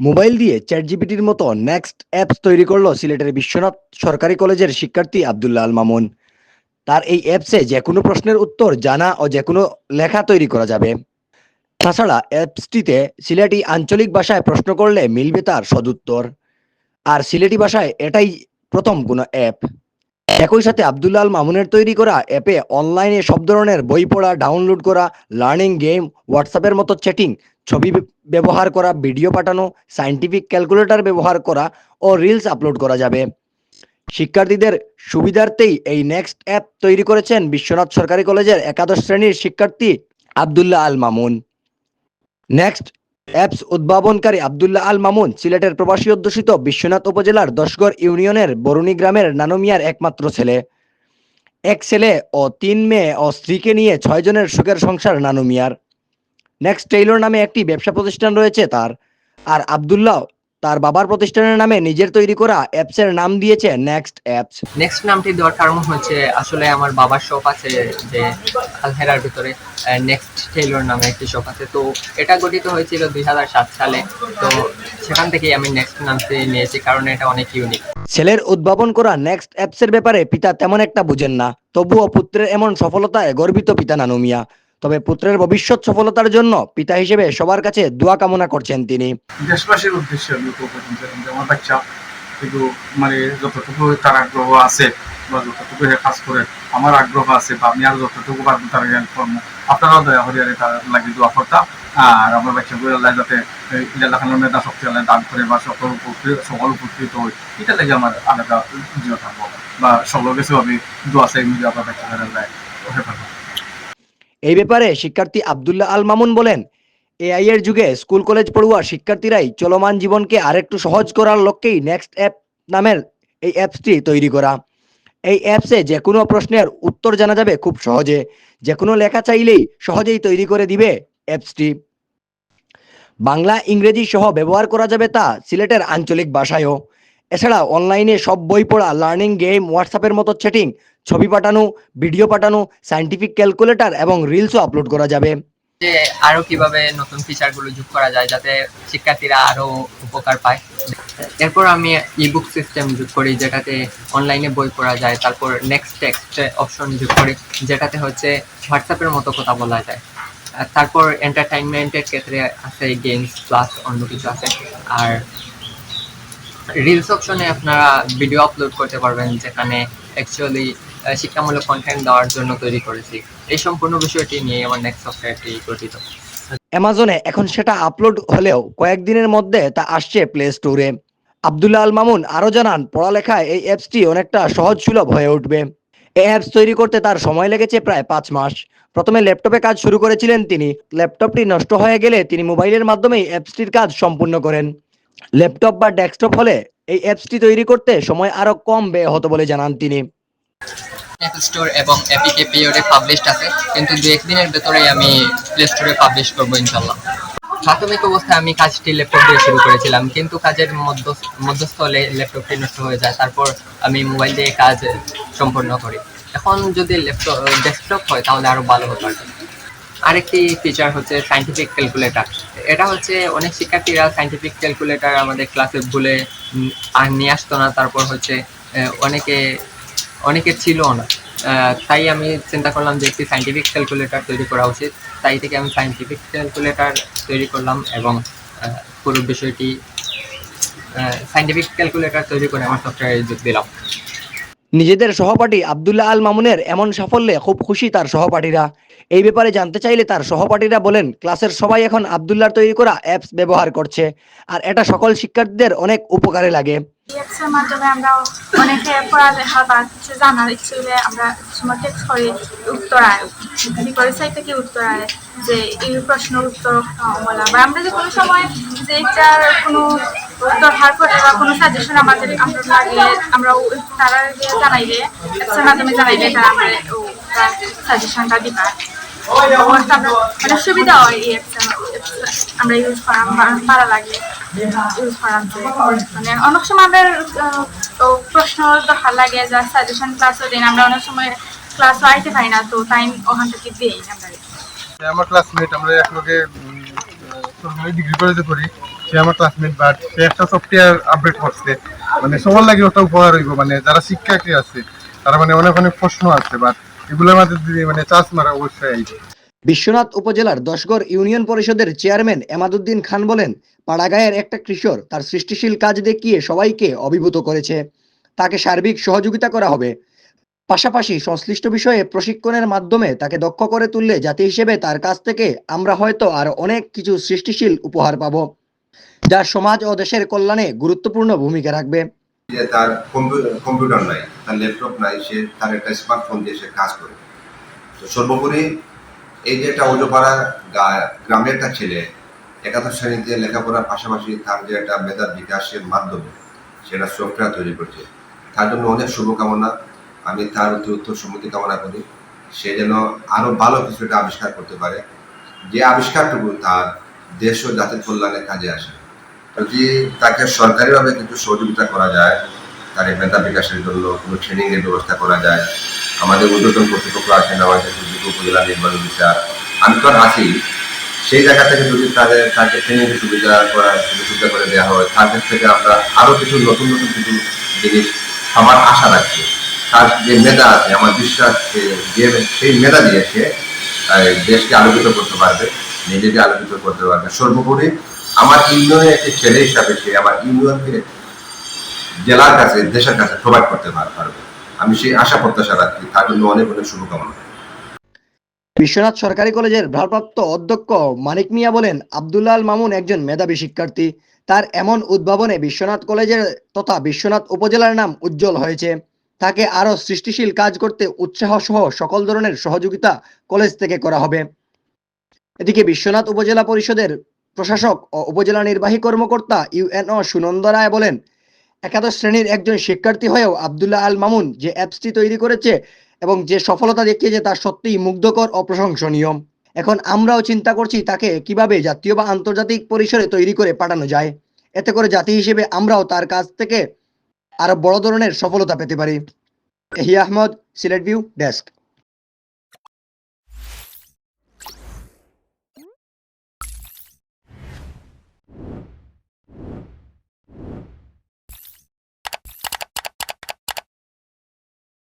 Mobile দিয়ে chat জিপিটির মতো next apps তৈরি করল সিলেটের বিশ্বনাথ সরকারি কলেজের শিক্ষার্থী আবদুল্লাহ আল মামুন। তার এই অ্যাপসে যে কোনো প্রশ্নের উত্তর জানা ও যে কোনো লেখা তৈরি করা যাবে। তাছাড়া অ্যাপসটিতে সিলেটি আঞ্চলিক ভাষায় প্রশ্ন করলে মিলবে তার সদুত্তর। আর সিলেটি ভাষায় এটাই প্রথম কোনো অ্যাপ। একই সাথে আবদুল্লাহ আল মামুনের তৈরি করা অ্যাপে অনলাইনে সব ধরনের বই পড়া, ডাউনলোড করা, লার্নিং গেম, হোয়াটসঅ্যাপের মতো চ্যাটিং ছবি ব্যবহার করা, ভিডিও পাঠানো সায়েন্টিফিক ক্যালকুলেটর ব্যবহার করা ও রিলস আপলোড করা যাবে। শিক্ষার্থীদের সুবিধার্থেই এই নেক্সট অ্যাপ তৈরি করেছেন বিশ্বনাথ সরকারি কলেজের একাদশ শ্রেণির শিক্ষার্থী আবদুল্লাহ আল মামুন। নেক্সট অ্যাপস উদ্ভাবনকারী আবদুল্লাহ আল মামুন সিলেটের প্রবাসী অধ্যুষিত বিশ্বনাথ উপজেলার দশগড় ইউনিয়নের বরুণী গ্রামের নানুমিয়ার একমাত্র ছেলে। এক ছেলে ও তিন মেয়ে ও স্ত্রীকে নিয়ে ছয় জনের সুখের সংসার নানুমিয়ার। নেক্সট টেইলর নামে একটি ব্যবসা প্রতিষ্ঠান রয়েছে তার। আর আবদুল্লাহ তার বাবার প্রতিষ্ঠানের নামে নিজের তৈরি করা অ্যাপসের নাম দিয়েছে নেক্সট অ্যাপস নেক্সট নামটি দেওয়ার কারণ হচ্ছে আসলে আমার বাবার শপ আছে যে আলহেরার ভিতরে নেক্সট টেইলর নামে একটি শপ আছে। তো এটা গঠিত হয়েছিল দুই হাজার সাত সালে। তো সেখান থেকেই আমি নেক্সট নামটি নিয়েছি কারণ এটা অনেক ইউনিক ছেলের উদ্ভাবন করা নেক্সট অ্যাপসের ব্যাপারে পিতা তেমন একটা বুঝেন না। তবুও পুত্রের এমন সফলতায় গর্বিত পিতা নানু মিয়া তবে পুত্রের ভবিষ্যৎ সফলতার জন্য পিতা হিসেবে সবার কাছে দোয়া কামনা করছেন তিনি। দেশবাসীর উদ্দেশ্যে আমি বাচ্চা, কিন্তু মানে যতটুকু তার আগ্রহ আছে বা যতটুকু কাজ করে, আমার আগ্রহ আছে বা আমি আর যতটুকু পারব তার জ্ঞান, কর্ম, আপনারাও দয়া করে আর তার লাগি দোয়া করতাম আর আমার আল্লাহ যাতে মেধা শক্তি আল্লাহ দান করে বা সকল উপকৃত সকল উপকৃত এটা লাগে আমার আলাদা জিও থাকব বা সকল কিছু আমি দোয়া চাই আল্লাহ এই ব্যাপারে শিক্ষার্থী আবদুল্লাহ আল মামুন বলেন, এআই এর যুগে স্কুল, কলেজ পড়ুয়া শিক্ষার্থীরাই চলমান জীবনকে আরেকটু সহজ করার লক্ষ্যেই নেক্সট অ্যাপ নামের এই অ্যাপসটি তৈরি করা। এই অ্যাপসে যে কোনো প্রশ্নের উত্তর জানা যাবে খুব সহজে। যে কোনো লেখা চাইলেই সহজেই তৈরি করে দিবে অ্যাপসটি। বাংলা, ইংরেজি সহ ব্যবহার করা যাবে তা সিলেটের আঞ্চলিক ভাষায়ও। এছাড়া অনলাইনে সব বই পড়া লার্নিং গেম হোয়াটসঅ্যাপের মতো চ্যাটিং ছবি পাঠানো ভিডিও পাঠানো সায়েন্টিফিক ক্যালকুলেটর এবং রিলসও আপলোড করা যাবে। যে আরও কীভাবে নতুন ফিচারগুলো যোগ করা যায় যাতে শিক্ষার্থীরা আরও উপকার পায়। এরপর আমি ইবুক সিস্টেম যোগ করি, যেটাতে অনলাইনে বই পড়া যায়। তারপর নেক্সট টেক্সট অপশন যোগ করি, যেটাতে হচ্ছে হোয়াটসঅ্যাপের মতো কথা বলা যায়। তারপর এন্টারটেইনমেন্টের ক্ষেত্রে আছে গেমস প্লাস অন্য কিছু আছে। আর রিলস অপশনে আপনারা ভিডিও আপলোড করতে পারবেন, যেখানে অ্যাকচুয়ালি শিক্ষামূলক কন্টেন্ট দেওয়ার জন্য তৈরি করেছি। এই সম্পূর্ণ বিষয়টি নিয়ে আমার নেক্সট সফটওয়্যারটি গঠিত। অ্যামাজনে এখন সেটা আপলোড হলেও কয়েকদিনের মধ্যে তা আসছে প্লে স্টোরে আবদুল্লাহ আল মামুন আরও জানান, পড়ালেখায় এই অ্যাপসটি অনেকটা সহজ সুলভ হয়ে উঠবে। এই অ্যাপস তৈরি করতে তার সময় লেগেছে প্রায় পাঁচ মাস। প্রথমে ল্যাপটপে কাজ শুরু করেছিলেন তিনি। ল্যাপটপটি নষ্ট হয়ে গেলে তিনি মোবাইলের মাধ্যমেই অ্যাপসটির কাজ সম্পূর্ণ করেন। ল্যাপটপ বা ডেস্কটপ হলে এই অ্যাপসটি তৈরি করতে সময় আরও কম ব্যয় হতো বলে জানান তিনি। অ্যাপ স্টোর এবং এপিকে পিরিয়ডে পাবলিশড আছে, কিন্তু দু একদিনের ভেতরেই আমি প্লে স্টোরে পাবলিশ করব ইনশাল্লাহ প্রাথমিক অবস্থায় আমি কাজটি ল্যাপটপ দিয়ে শুরু করেছিলাম, কিন্তু কাজের মধ্য, মধ্যস্থলে ল্যাপটপটি নষ্ট হয়ে যায়, তারপর আমি মোবাইল দিয়ে কাজ সম্পন্ন করি। এখন যদি ল্যাপটপ, ডেস্কটপ হয়, তাহলে আরও ভালো হতো আর। আরেকটি ফিচার হচ্ছে সাইন্টিফিক ক্যালকুলেটর এটা হচ্ছে অনেক শিক্ষার্থীরা সাইন্টিফিক ক্যালকুলেটর আমাদের ক্লাসে ভুলে আর নিয়ে আসতো না, তারপর হচ্ছে অনেকে অনেকের ছিল না। তাই আমি চিন্তা করলাম যে একটি সাইন্টিফিক ক্যালকুলেটর তৈরি করা উচিত। তাই থেকে আমি সাইন্টিফিক ক্যালকুলেটর তৈরি করলাম এবং পুরো বিষয়টি সাইন্টিফিক ক্যালকুলেটর তৈরি করে আমার সফটওয়্যারে যোগ দিলাম। নিজেদের সহপাঠী আবদুল্লাহ আল মামুনের এমন সাফল্যে খুব খুশি তার সহপাঠীরা। এই ব্যাপারে জানতে চাইলে তার সহপাঠীরা বলেন, ক্লাসের সবাই এখন আবদুল্লাহর তৈরি করা অ্যাপস ব্যবহার করছে, আর এটা সকল শিক্ষার্থীদের অনেক উপকারে লাগে। যে এই প্রশ্নের উত্তর আমরা বা কোনো জানাইলে মাধ্যমে জানাইলে তারা আমরা সাজেশনটা সুবিধা হয় এই আমরা ইউজ লাগে ইউজ করার মানে অনেক সময় আমাদের প্রশ্ন লাগে যা সাজেশন ক্লাসও দিন আমরা অনেক সময় ক্লাসও আইতে পারি না, তো টাইম ওখান থেকে দিই আমরা। আমার ক্লাসমেট আমরা ডিগ্রি কলেজে করি সে আমার ক্লাসমেট বাট সে একটা সফটওয়্যার আপডেট করছে। মানে সবার লাগে ওটা উপকার হইব মানে যারা শিক্ষার্থী আছে, তারা মানে অনেক অনেক প্রশ্ন আছে বাট এগুলোর মানে চান্স মারা অবশ্যই বিশ্বনাথ উপজেলার দশগড় ইউনিয়ন পরিষদের চেয়ারম্যান এমাদুদ্দিন খান বলেন, পাড়াগাঁয়ের একটা কৃষক তার সৃষ্টিশীল কাজ দেখিয়ে সবাইকে অভিভূত করেছে। তাকে সার্বিক সহযোগিতা করা হবে। পাশাপাশি সংশ্লিষ্ট বিষয়ে প্রশিক্ষণের মাধ্যমে তাকে দক্ষ করে তুললে জাতি হিসেবে তার কাছ থেকে আমরা হয়তো আর অনেক কিছু সৃষ্টিশীল উপহার পাব, যা সমাজ ও দেশের কল্যাণে গুরুত্বপূর্ণ ভূমিকা রাখবে। যে তার কম্পিউ- কম্পিউটার নাই, তার ল্যাপটপ নাই, সে তার একটা স্মার্টফোন দিয়ে সে কাজ করে। তো সর্বোপরি এই যে একটা অজপাড়া গ্রামের একটা ছেলে, একাদশ শ্রেণীতে লেখাপড়ার পাশাপাশি তার যে একটা মেধা বিকাশের মাধ্যমে সেটা সফটওয়্যার তৈরি করছে। তার জন্য অনেক শুভকামনা। আমি তার অতি উত্তর সম্মতি কামনা করি। সে যেন আরও ভালো কিছু একটা আবিষ্কার করতে পারে। যে আবিষ্কারটুকু তার দেশ ও জাতির কল্যাণে কাজে আসে। যদি তাকে সরকারিভাবে কিছু সহযোগিতা করা যায়, তার মেধা বিকাশের জন্য কোনো ট্রেনিং এর ব্যবস্থা করা যায়, আমাদের উদ্যোতন কর্তৃপক্ষ আছেন আমাদের উপজেলা নির্মাণ অফিসার আমি তো আছি সেই জায়গা থেকে যদি তাদের, তাকে ট্রেনিং এর সুবিধা করা সুবিধা করে দেওয়া হয় তাদের থেকে আমরা আরও কিছু নতুন নতুন কিছু জিনিস আমার আশা রাখছি। তার যে মেধা আছে, আমার বিশ্বাস যে সেই মেধা দিয়ে সে দেশকে আলোকিত করতে পারবে, নিজেকে আলোকিত করতে পারবে। সর্বোপরি আমার ইউনিয়নের একটি ছেলে হিসাবে সে আমার ইউনিয়নকে জেলার কাছে, দেশের কাছে প্রোভাইড করতে পারবে। আমি সেই আশা প্রত্যাশা রাখছি তার জন্য অনেক অনেক শুভকামনা। বিশ্বনাথ সরকারি কলেজের ভারপ্রাপ্ত অধ্যক্ষ মানিক মিয়া বলেন আব্দুল্লাহ মামুন একজন মেধাবী শিক্ষার্থী। তার এমন উদ্ভাবনে বিশ্বনাথ কলেজের তথা বিশ্বনাথ উপজেলার নাম উজ্জ্বল হয়েছে। তাকে আরও সৃষ্টিশীল কাজ করতে উৎসাহ সহ সকল ধরনের সহযোগিতা কলেজ থেকে করা হবে। এদিকে বিশ্বনাথ উপজেলা পরিষদের প্রশাসক ও উপজেলা নির্বাহী কর্মকর্তা ইউএনও সুনন্দ রায় বলেন, একাদশ শ্রেণির একজন শিক্ষার্থী হয়েও আব্দুল্লাহ আল মামুন যে অ্যাপসটি তৈরি করেছে এবং যে সফলতা দেখিয়েছে তা সত্যিই মুগ্ধকর ও প্রশংসনীয়। এখন আমরাও চিন্তা করছি তাকে কীভাবে জাতীয় বা আন্তর্জাতিক পরিসরে তৈরি করে পাঠানো যায়। এতে করে জাতি হিসেবে আমরাও তার কাছ থেকে আরও বড় ধরনের সফলতা পেতে পারি। এহি Ahmad, Sylhet view, desk. you